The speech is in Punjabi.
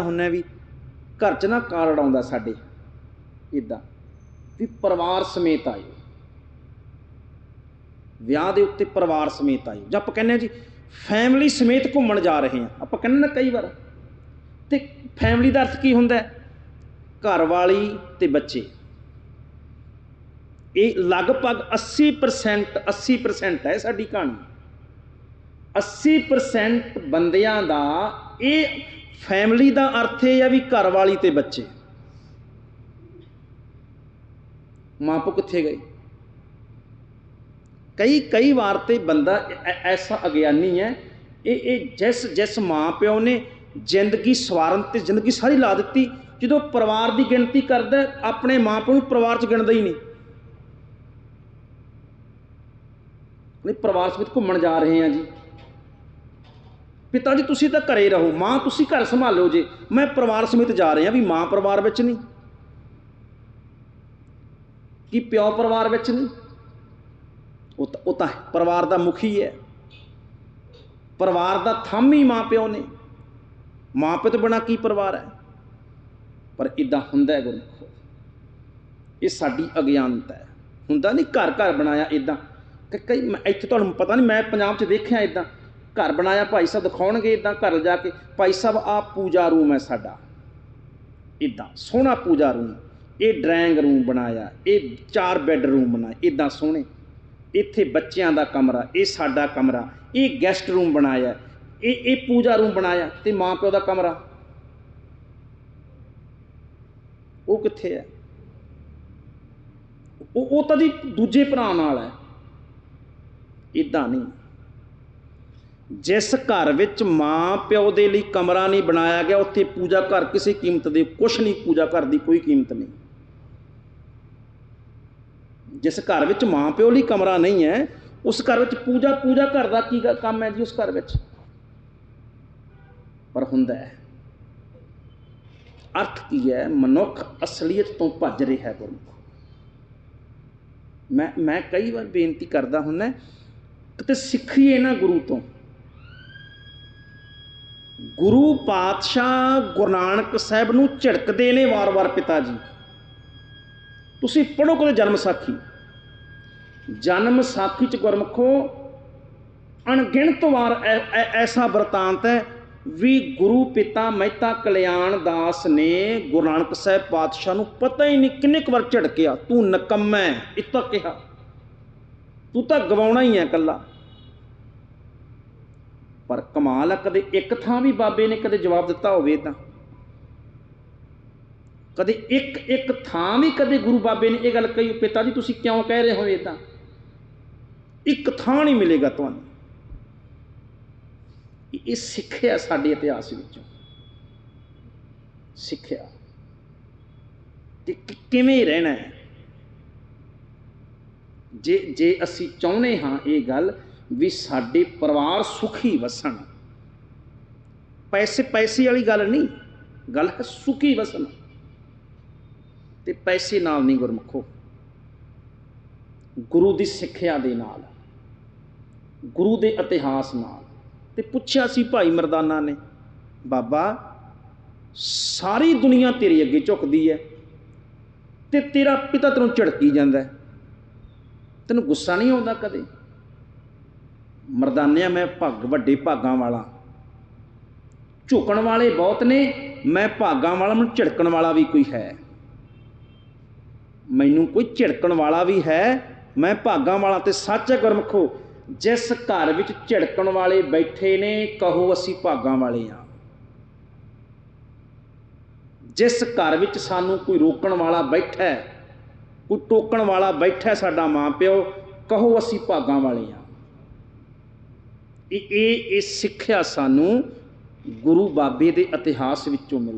ਹੁੰਨੇ ਵੀ ਘਰ 'ਚ ਨਾ ਕਾਰਡ ਆਉਂਦਾ ਸਾਡੇ ਇਦਾਂ ਵੀ ਪਰਿਵਾਰ ਸਮੇਤ ਆਇਓ। ਵਿਆਹ ਦੇ ਉੱਤੇ ਪਰਿਵਾਰ ਸਮੇਤ ਆਇਓ। ਜਾਂ ਆਪਾਂ ਕਹਿੰਦੇ ਆ ਜੀ ਫੈਮਿਲੀ ਸਮੇਤ ਘੁੰਮਣ ਜਾ ਰਹੇ ਹਾਂ, ਆਪਾਂ ਕਹਿੰਦੇ ਨਾ ਕਈ ਵਾਰ, ਤੇ ਫੈਮਿਲੀ ਦਾ ਅਰਥ ਕੀ ਹੁੰਦਾ ਹੈ? ਘਰ ਵਾਲੀ ਤੇ ਬੱਚੇ। ਇਹ ਲਗਭਗ 80% 80% ਹੈ ਸਾਡੀ ਕਹਾਣੀ। 80% ਬੰਦਿਆਂ ਦਾ ਇਹ ਫੈਮਿਲੀ ਦਾ ਅਰਥ ਇਹ ਆ ਵੀ ਘਰ ਵਾਲੀ ਤੇ ਬੱਚੇ। ਮਾਪੋ ਕਿੱਥੇ ਗਏ? ਕਈ ਕਈ ਵਾਰ ਤੇ ਬੰਦਾ ਐਸਾ ਅਗਿਆਨੀ ਹੈ, ਇਹ ਇਹ ਜਿਸ ਜਿਸ ਮਾਂ ਪਿਓ ਨੇ ਜ਼ਿੰਦਗੀ ਸਵਾਰਨ ਤੇ ਜ਼ਿੰਦਗੀ ਸਾਰੀ ਲਾ ਦਿੱਤੀ, ਜਦੋਂ ਪਰਿਵਾਰ ਦੀ ਗਿਣਤੀ ਕਰਦਾ, ਆਪਣੇ ਮਾਂ ਪਿਓ ਨੂੰ ਪਰਿਵਾਰ 'ਚ ਗਿਣਦਾ ਹੀ ਨਹੀਂ। ਨਹੀਂ, ਪਰਿਵਾਰ ਸਮੇਤ ਘੁੰਮਣ ਜਾ ਰਹੇ ਹਾਂ ਜੀ। ਪਿਤਾ ਜੀ, ਤੁਸੀਂ ਤਾਂ ਘਰੇ ਰਹੋ, ਮਾਂ ਤੁਸੀਂ ਘਰ ਸੰਭਾਲੋ ਜੇ। ਮੈਂ ਪਰਿਵਾਰ ਸਮੇਤ ਜਾ ਰਿਹਾ ਵੀ ਮਾਂ ਪਰਿਵਾਰ ਵਿੱਚ ਨਹੀਂ। ਕੀ ਪਿਓ ਪਰਿਵਾਰ ਵਿੱਚ ਨਹੀਂ? ਉਹ ਤਾਂ ਉਹ ਤਾਂ ਪਰਿਵਾਰ ਦਾ ਮੁਖੀ ਹੈ। ਪਰਿਵਾਰ ਦਾ ਥੰਮ ਹੀ ਮਾਂ ਪਿਓ ਨੇ। ਮਾਂ ਪਿਓ ਤੋਂ ਬਿਨਾ ਕੀ ਪਰਿਵਾਰ ਹੈ? ਪਰ ਇਦਾਂ ਹੁੰਦਾ ਹੈ ਗੁਰਮੁਖੋ। ਇਹ ਸਾਡੀ ਅਗਿਆਨਤਾ ਹੈ। ਹੁੰਦਾ ਨਹੀਂ ਘਰ ਘਰ ਬਣਾਇਆ ਇਦਾਂ ਕਿ ਕਈ ਮੈਂ- ਇੱਥੇ ਤੁਹਾਨੂੰ ਪਤਾ ਨਹੀਂ, ਮੈਂ ਪੰਜਾਬ 'ਚ ਦੇਖਿਆ ਇਦਾਂ ਘਰ ਬਣਾਇਆ, ਭਾਈ ਸਾਹਿਬ ਦਿਖਾਉਣਗੇ ਇਦਾਂ ਘਰ ਜਾ ਕੇ, ਭਾਈ ਸਾਹਿਬ ਆ ਪੂਜਾ ਰੂਮ ਹੈ ਸਾਡਾ। ਇਦਾਂ ਸੋਹਣਾ ਪੂਜਾ ਰੂਮ। ਇਹ ਡਰਾਇੰਗ ਰੂਮ ਬਣਾਇਆ, ਇਹ ਚਾਰ ਬੈੱਡਰੂਮ ਬਣਾਏ ਇਦਾਂ ਸੋਹਣੇ। ਇੱਥੇ ਬੱਚਿਆਂ ਦਾ ਕਮਰਾ, ਇਹ ਸਾਡਾ ਕਮਰਾ, ਇਹ ਗੈਸਟ ਰੂਮ ਬਣਾਇਆ। ਇਹ ਇਹ ਪੂਜਾ ਰੂਮ ਬਣਾਇਆ ਤੇ ਮਾਂ ਪਿਓ ਦਾ ਕਮਰਾ। ਉਹ ਕਿੱਥੇ ਹੈ? ਉਹ ਉਹ ਤਾਂ ਜੀ ਦੂਜੇ ਭਰਾ ਨਾਲ ਹੈ। ਇਦਾਂ ਨਹੀਂ। ਜਿਸ ਘਰ ਵਿੱਚ ਮਾਂ ਪਿਓ ਦੇ ਲਈ ਕਮਰਾ ਨਹੀਂ ਬਣਾਇਆ ਗਿਆ, ਉੱਥੇ ਪੂਜਾ ਘਰ ਕਿਸੇ ਕੀਮਤ ਦੇ, ਕੁਛ ਨਹੀਂ, ਪੂਜਾ ਘਰ ਦੀ ਕੋਈ ਕੀਮਤ ਨਹੀਂ। ਜਿਸ ਘਰ ਵਿੱਚ ਮਾਂ ਪਿਓ ਲਈ ਕਮਰਾ ਨਹੀਂ ਹੈ, ਉਸ ਘਰ ਵਿੱਚ ਪੂਜਾ ਪੂਜਾ ਘਰ ਦਾ ਕੀ ਕੰਮ ਹੈ ਜੀ ਉਸ ਘਰ ਵਿੱਚ? ਪਰ ਹੁੰਦਾ ਹੈ। ਅਰਥ ਕੀ ਹੈ? ਮਨੁੱਖ ਅਸਲੀਅਤ ਤੋਂ ਭੱਜ ਰਿਹਾ ਹੈ ਗੁਰਮੁਖ। ਮੈਂ ਮੈਂ ਕਈ ਵਾਰ ਬੇਨਤੀ ਕਰਦਾ ਹੁੰਦਾ, ਕਿਤੇ ਸਿੱਖੀਏ ਨਾ ਗੁਰੂ ਤੋਂ ਗੁਰੂ ਪਾਤਸ਼ਾਹ ਗੁਰੂ ਨਾਨਕ ਸਾਹਿਬ ਨੂੰ ਝਿੜਕਦੇ ਨੇ ਵਾਰ-ਵਾਰ ਪਿਤਾ ਜੀ ਤੁਸੀਂ ਪੜੋ ਕਦੇ ਜਨਮ ਸਾਖੀ। ਜਨਮ ਸਾਖੀ ਚ ਗੁਰਮਖੋ, ਅਣਗਿਣਤ ਵਾਰ ਐਸਾ ਵਰਤਾਂਤ ਹੈ ਵੀ ਗੁਰੂ ਪਿਤਾ ਮਹਿਤਾ ਕਲਿਆਣ ਦਾਸ ਨੇ ਗੁਰੂ ਨਾਨਕ ਸਾਹਿਬ ਪਾਤਸ਼ਾਹ ਨੂੰ ਪਤਾ ਹੀ ਨਹੀਂ ਕਿੰਨੇ ਕੁ ਵਾਰ ਝੜਕਿਆ, ਤੂੰ ਨਕੰਮਾ ਹੈ, ਇਹ ਤਾਂ ਕਿਹਾ। ਤੂੰ ਤਾਂ ਗਵਾਉਣਾ ਹੀ ਹੈ ਕੱਲਾ ਪਰ ਕਮਾਲ ਆ, ਕਦੇ ਇੱਕ ਥਾਂ ਵੀ ਬਾਬੇ ਨੇ ਕਦੇ ਜਵਾਬ ਦਿੱਤਾ ਹੋਵੇ ਤਾਂ। ਕਦੇ ਇੱਕ ਇੱਕ ਥਾਂ ਵੀ ਕਦੇ ਗੁਰੂ ਬਾਬੇ ਨੇ ਇਹ ਗੱਲ ਕਹੀ ਪਿਤਾ ਜੀ ਤੁਸੀਂ ਕਿਉਂ ਕਹਿ ਰਹੇ ਹੋ ਤਾਂ? ਇੱਕ ਥਾਂ ਨਹੀਂ ਮਿਲੇਗਾ ਤੁਹਾਨੂੰ। ਇਹ- ਸਿੱਖਿਆ ਸਾਡੇ ਇਤਿਹਾਸ ਵਿੱਚੋਂ। ਸਿੱਖਿਆ। ਤੇ ਕਿਵੇਂ ਰਹਿਣਾ ਹੈ? ਜੇ ਜੇ ਅਸੀਂ ਚਾਹੁੰਦੇ ਹਾਂ ਇਹ ਗੱਲ ਵੀ ਸਾਡੇ ਪਰਿਵਾਰ ਸੁਖੀ ਵਸਣ। ਪੈਸੇ ਪੈਸੇ ਵਾਲੀ ਗੱਲ ਨਹੀਂ, ਗੱਲ ਹੈ ਸੁਖੀ ਵਸਣ। ਤੇ ਪੈਸੇ ਨਾਲ ਨਹੀਂ ਗੁਰਮਖੋ। ਗੁਰੂ ਦੀ ਸਿੱਖਿਆ ਦੇ ਨਾਲ, ਗੁਰੂ ਦੇ ਇਤਿਹਾਸ ਨਾਲ। ਤੇ ਪੁੱਛਿਆ ਸੀ ਭਾਈ ਮਰਦਾਨਾ ਨੇ, ਬਾਬਾ, ਸਾਰੀ ਦੁਨੀਆ ਤੇਰੇ ਅੱਗੇ ਝੁਕਦੀ ਹੈ ਤੇ ਤੇਰਾ ਪਿਤਾ ਤੈਨੂੰ ਝੜਕੀ ਜਾਂਦਾ ਤੈਨੂੰ ਗੁੱਸਾ ਨਹੀਂ ਆਉਂਦਾ ਕਦੇ? ਮਰਦਾਨਿਆ ਮੈਂ ਭੱਗ, ਵੱਡੇ ਭਾਗਾਂ ਵਾਲਾ। ਝੁਕਣ ਵਾਲੇ ਬਹੁਤ ਨੇ, ਮੈਂ ਭਾਗਾਂ ਵਾਲਾ, ਮੈਨੂੰ ਝਿੜਕਣ ਵਾਲਾ ਵੀ ਕੋਈ ਹੈ। ਮੈਨੂੰ ਕੋਈ ਝਿੜਕਣ ਵਾਲਾ ਵੀ ਹੈ, ਮੈਂ ਭਾਗਾਂ ਵਾਲਾ ਤੇ ਸੱਚ ਹੈ ਗੁਰਮਖੋ ਜਿਸ ਘਰ ਵਿੱਚ ਝਿੜਕਣ ਵਾਲੇ ਬੈਠੇ ਨੇ, ਕਹੋ ਅਸੀਂ ਭਾਗਾਂ ਵਾਲੇ ਆ। ਜਿਸ ਘਰ ਵਿੱਚ ਸਾਨੂੰ ਕੋਈ ਰੋਕਣ ਵਾਲਾ ਬੈਠਾ ਹੈ, ਕੋਈ ਟੋਕਣ ਵਾਲਾ ਬੈਠਾ ਸਾਡਾ ਮਾਂ ਪਿਓ ਕਹੋ ਅਸੀਂ ਭਾਗਾਂ ਵਾਲੇ ਆ। ਇਹ ਇਹ ਸਿੱਖਿਆ ਸਾਨੂੰ ਗੁਰੂ ਬਾਬੇ ਦੇ ਇਤਿਹਾਸ ਵਿੱਚੋਂ ਮਿਲ